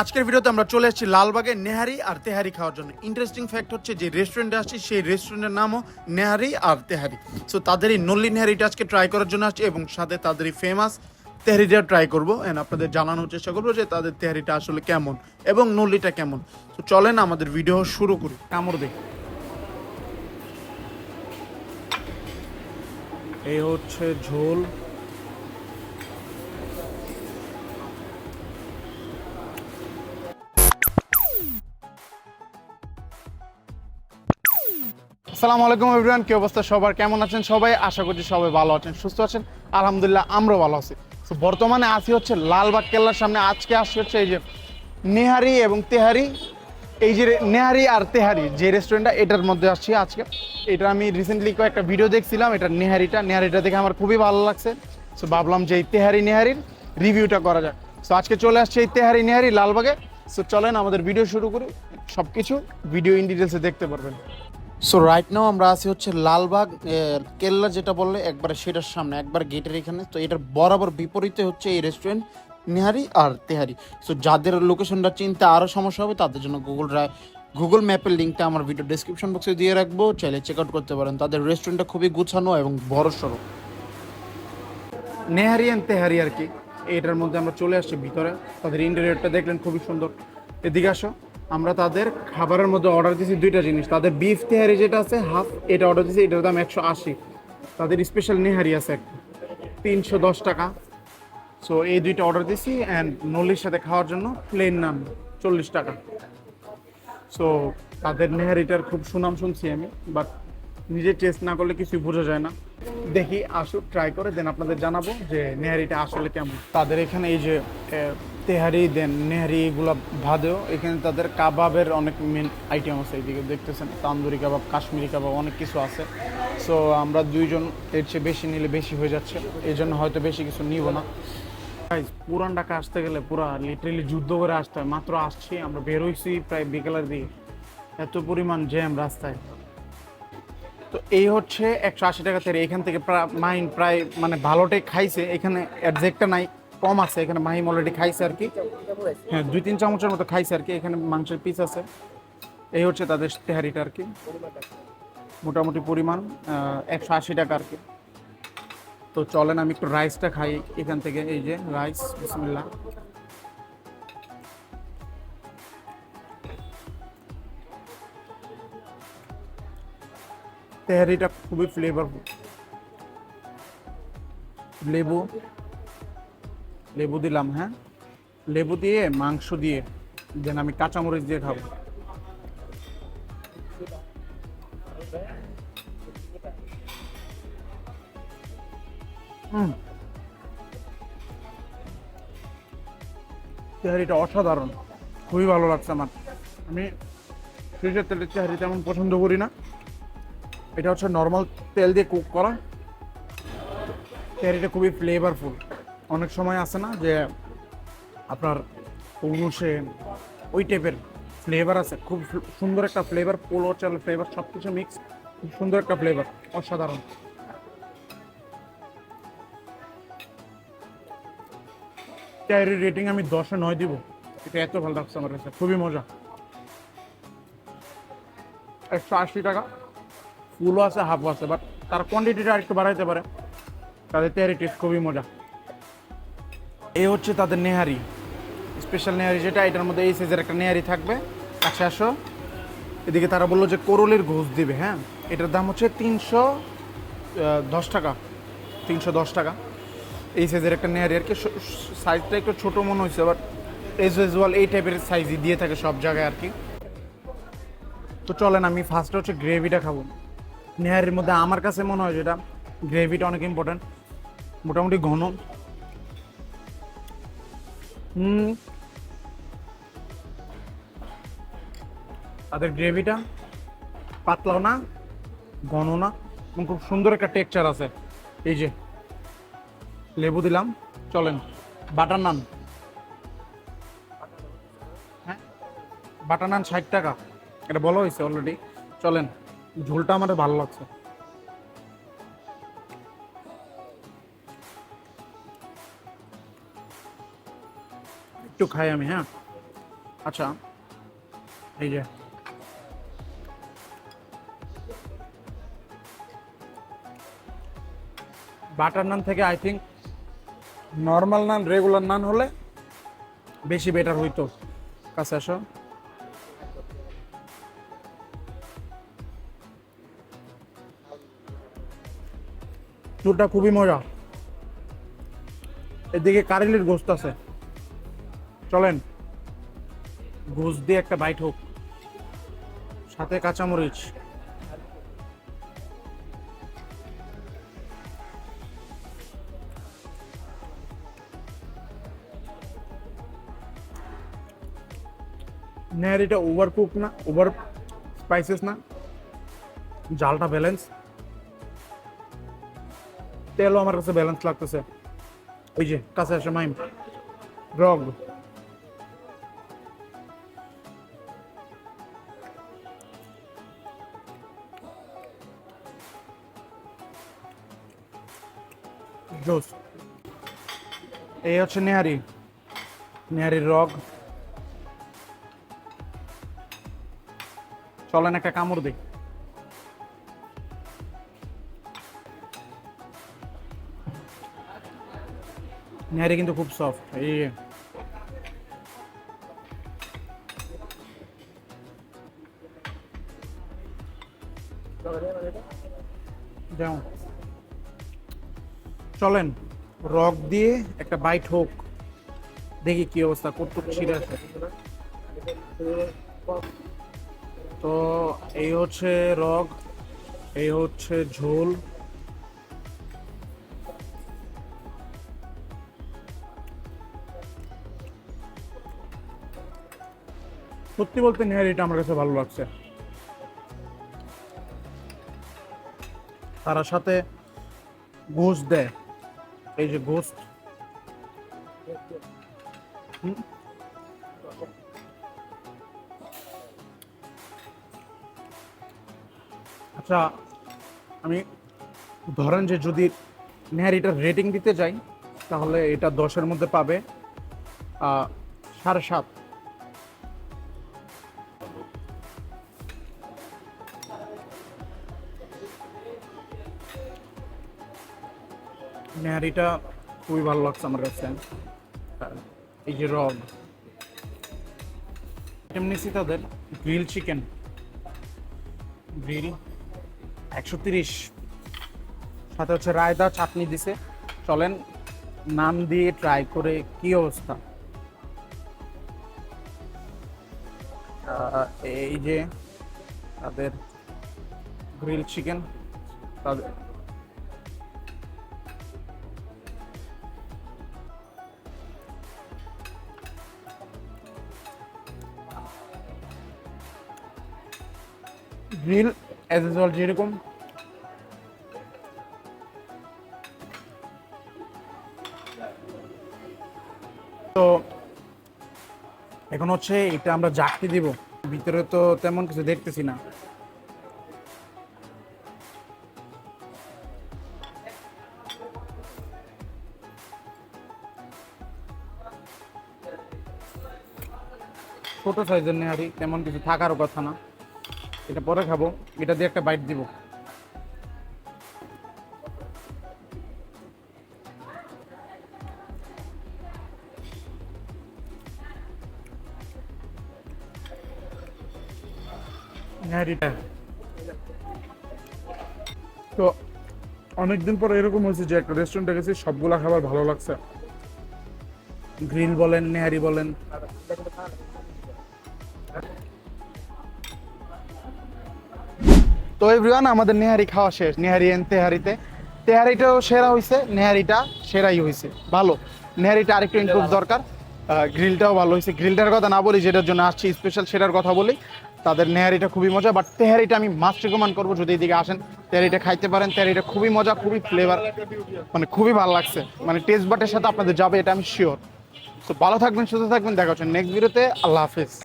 আজকের ভিডিওতে আমরা চলে এসেছি লালবাগে নেহারি আর তেহারি খাওয়ার জন্য। ইন্টারেস্টিং ফ্যাক্ট হচ্ছে যে রেস্টুরেন্টে আসছি, সেই রেস্টুরেন্টের নামও নেহারি আর তেহারি। সো তাদের এই নল্লি নেহারিটা আজকে ট্রাই করার জন্য আসছি এবং সাথে তাদের এই ফেমাস তেহারিটা ট্রাই করব। এন্ড আপনাদের জানানোর চেষ্টা করব যে তাদের তেহারিটা আসলে কেমন এবং নল্লিটা কেমন। তো চলেন আমাদের ভিডিও শুরু করি। কামড় দেখি এই হচ্ছে ঝোল। আসসালামু আলাইকুম এভরিওয়ান কি অবস্থা সবার? কেমন আছেন সবাই? আশা করছি সবাই ভালো আছেন, সুস্থ আছেন। আলহামদুলিল্লাহ, আমরাও ভালো আছি। তো বর্তমানে আসি হচ্ছে লালবাগ কেল্লার সামনে। আজকে আসছে হচ্ছে এই যে নেহারি এবং তেহারি। এই যে নেহারি আর তেহারি, যে রেস্টুরেন্টটা এটার মধ্যে আসছি আজকে। এটা আমি রিসেন্টলি কয়েকটা ভিডিও দেখছিলাম, এটা নেহারিটা। নেহারিটা দেখে আমার খুবই ভালো লাগছে। সো ভাবলাম যে এই তেহারি নেহারির রিভিউটা করা যাক। সো আজকে চলে আসছে এই তেহারি নেহারি লালবাগে। সো চলেন আমাদের ভিডিও শুরু করি। সব কিছু ভিডিও ইন ডিটেলসে দেখতে পারবেন। সো রাইট নাও আমরা আছি হচ্ছে লালবাগ কেল্লা যেটা বললে, একবারে সেটার সামনে, একবার গেটের এখানে। তো এটার বরাবর বিপরীতে হচ্ছে এই রেস্টুরেন্ট নেহারি আর তেহারি। সো যাদের লোকেশনটা চিনতে আরও সমস্যা হবে, তাদের জন্য গুগল গুগল ম্যাপের লিঙ্কটা আমার ভিডিও ডেসক্রিপশন বক্সে দিয়ে রাখব। চাইলে চেক আউট করতে পারেন। তাদের রেস্টুরেন্টটা খুবই গুছানো এবং বড় সড়ো। নেহারি অ্যান্ড তেহারি আর কি। এটার মধ্যে আমরা চলে আসছি ভিতরে। তাদের ইন্টেরিয়রটা দেখলেন খুবই সুন্দর। এদিকে আসো। আমরা তাদের খাবারের মধ্যে অর্ডার দিয়েছি দুইটা জিনিস। তাদের বিফ তেহারি যেটা আছে হাফ এটা অর্ডার দিয়েছি এটার দাম একশো আশি। তাদের স্পেশাল নেহারি আছে একটা। তিনশো দশ টাকা। সো এই দুইটা অর্ডার দিয়েছি অ্যান্ড নলির সাথে খাওয়ার জন্য প্লেন নাম চল্লিশ টাকা। সো তাদের নেহারিটার খুব সুনাম শুনছি আমি বাট নিজে টেস্ট না করলে কিছুই বোঝা যায় না। দেখি, আসুক ট্রাই করে দেন আপনাদের জানাব যে নেহারিটা আসলে কেমন। তাদের এখানে এই যে তেহারি, দেন নেহারি এগুলো ভাদেও এখানে তাদের কাবাবের অনেক মেন আইটেম আছে। এইদিকে দেখতেছেন, তান্দুরি কাবাব, কাশ্মীরি কাবাব, অনেক কিছু আছে। সো আমরা দুইজন এর চেয়ে বেশি নিলে বেশি হয়ে যাচ্ছে। এই জন্য হয়তো বেশি কিছু নিব না। পুরান ঢাকা আসতে গেলে পুরা লিটারেলি যুদ্ধ করে আসতে হয়। মাত্র আসছি, আমরা বেরোইছি প্রায় বিকেলের দিকে। এত পরিমাণ জ্যাম রাস্তায়। তো এই হচ্ছে একশো আশি টাকা তেরে এখান থেকে প্রায় মাইন প্রায় মানে ভালোটাই খাইছে। এখানে অ্যাডজেক্টটা নাই। কম আছে, এখানে মাহিম অলরেডি খাইছে আর কি। হ্যাঁ দুই তিন চামচের মতো খাইছে আর কি, এখানে মাংসের পিস আছে। এই হচ্ছে তাদের তেহারিটা আর কি। মোটামুটি পরিমাণ একশো আশি টাকা আর কি। তো চলেন, আমি একটু রাইসটা খাই এখান থেকে, এই যে রাইস বিসমিল্লাহ। তেহারিটা খুবই ফ্লেভারফুল লেবু লেবু দিলাম হ্যাঁ? লেবু দিয়ে মাংস দিয়ে দেন আমি কাঁচামরিচ দিয়ে খাব। চেহারিটা অসাধারণ, খুবই ভালো লাগছে আমার। আমি সরিষার তেলের তেহারি তেমন পছন্দ করি না। এটা হচ্ছে নর্মাল তেল দিয়ে কুক করা। তেহারিটা খুবই ফ্লেভারফুল অনেক সময় আছে না যে আপনার পৌরুষে ওই টাইপের ফ্লেভার আছে, খুব সুন্দর একটা ফ্লেভার পোলো চাল ফ্লেভার সব কিছু মিক্স খুব সুন্দর একটা ফ্লেভার অসাধারণ। তেহারির রেটিং আমি দশে নয় দিব, এটা এত ভালো লাগছে আমার কাছে, খুবই মজা। একশো আশি টাকা, ফুলও আছে, হাফও আছে বাট তার কোয়ান্টিটিটা আরেকটু বাড়াইতে পারে তাদের তেহারি টেস্ট খুবই মজা। এই হচ্ছে তাদের নেহারি। স্পেশাল নেহারি যেটা, এটার মধ্যে এই সাইজের একটা নেহারি থাকবে। একশো একশো এদিকে তারা বলল যে করলের ঘোষ দিবে হ্যাঁ? এটার দাম হচ্ছে তিনশো দশ টাকা। তিনশো দশ টাকা। এই সাইজের একটা নেহারি আর কি। সাইজটা একটু ছোটো মনে হয়েছে বাট এজ ইউজুয়াল এই টাইপের সাইজই দিয়ে থাকে সব জায়গায় আর কি। তো চলেন, আমি ফার্স্টে হচ্ছে গ্রেভিটা খাব। নেহারির মধ্যে আমার কাছে মনে হয় যেটা গ্রেভিটা অনেক ইম্পর্টেন্ট মোটামুটি ঘন। হুম। তাদের গ্রেভিটা পাতলাও না ঘন না, এবং খুব সুন্দর একটা টেক্সচার আছে। এই যে, লেবু দিলাম, চলেন, বাটার নান। হ্যাঁ বাটার নান ষাট টাকা, এটা বলা হয়েছে অলরেডি চলেন, ঝোলটা আমাদের ভালো লাগছে। একটু খাই আমি হ্যাঁ? আচ্ছা। এই যে। বাটার নান থেকে I think normal naan, regular naan হলে বেশি বেটার হইতো। কাছে আসো। চুলটা খুবই মজা এদিকে কারেলির গোস্ত আছে। চলেন। গোস্ত দিয়ে একটা বাইট হোক। সাথে কাঁচামরিচ। নেহারিটা ওভার কুক না ওভার স্পাইসেস না। জালটা ব্যালেন্স তেলও আমার কাছে ব্যালেন্স লাগতেছে। ওই যে, কাছে আসে মাইম। রগ জোস। এই হচ্ছে নেহারি। নেহারির রগ। চলেন একটা কামড় দিই। নেহারি কিন্তু খুব সফট এই চলেন, রক দিয়ে একটা বাইট হোক। দেখি কি অবস্থা, কতটুকু ছিঁড়ে আছে। তো এই হচ্ছে রগ এই হচ্ছে ঝোল। সত্যি বলতে নেহারিটা আমার কাছে ভালো লাগছে। তার সাথে গোস্ত দেয়। এই যে গোস্ট। আচ্ছা আমি ধরেন যে যদি নেহারিটার রেটিং দিতে যাই, তাহলে এটা দশের মধ্যে পাবে সাড়ে সাত নেহারিটা খুবই ভালো লাগছে আমার কাছে। এই যে রগ। এমনিসি তাদের গ্রিল চিকেন গ্রিল একশো তিরিশ। সাথে হচ্ছে রায়তা চাটনি দিছে। চলেন, নাম দিয়ে ট্রাই করে কি অবস্থা? এই যে তাদের গ্রিল চিকেন তাদের গ্রিল অ্যাজ ইউজুয়াল যেরকম। তো এখন হচ্ছে এটা আমরা জাকতে দিব। ভিতরে তো তেমন কিছু দেখতেছি না। ছোট সাইজের নেহারি, তেমন কিছু থাকারও কথা না। এটা পরে খাব। এটা দিয়ে একটা বাইট দিব। নেহারিটা তো অনেকদিন পর এরকম হয়েছে যে একটা রেস্টুরেন্টে গেছি, সবগুলা খাবার ভালো লাগছে। গ্রিল বলেন, নেহারি বলেন। তো এভরিওয়ান আমাদের নেহারি খাওয়া শেষ। নেহারি এন তেহারিতে। তেহারিটাও সেরা হয়েছে নেহারিটা সেরাই হয়েছে ভালো। নেহারিটা আরেকটু ইমপ্রুভ দরকার। গ্রিলটাও ভালো হয়েছে গ্রিলটার কথা না বলি যেটার জন্য আসছি স্পেশাল সেটার কথা বলি। তাদের নেহারিটা খুবই মজা বাট তেহারিটা আমি মাস্ট রিকমেন্ড করব যদি এদিকে আসেন। তেহারিটা খাইতে পারেন। তেহারিটা খুবই মজা খুবই ফ্লেভার মানে খুবই ভালো লাগছে। মানে টেস্ট বাটের সাথে আপনাদের যাবে এটা আমি শিওর তো ভালো থাকবেন সুস্থ থাকবেন দেখা হচ্ছে নেক্সট ভিডিওতে আল্লাহ হাফিজ।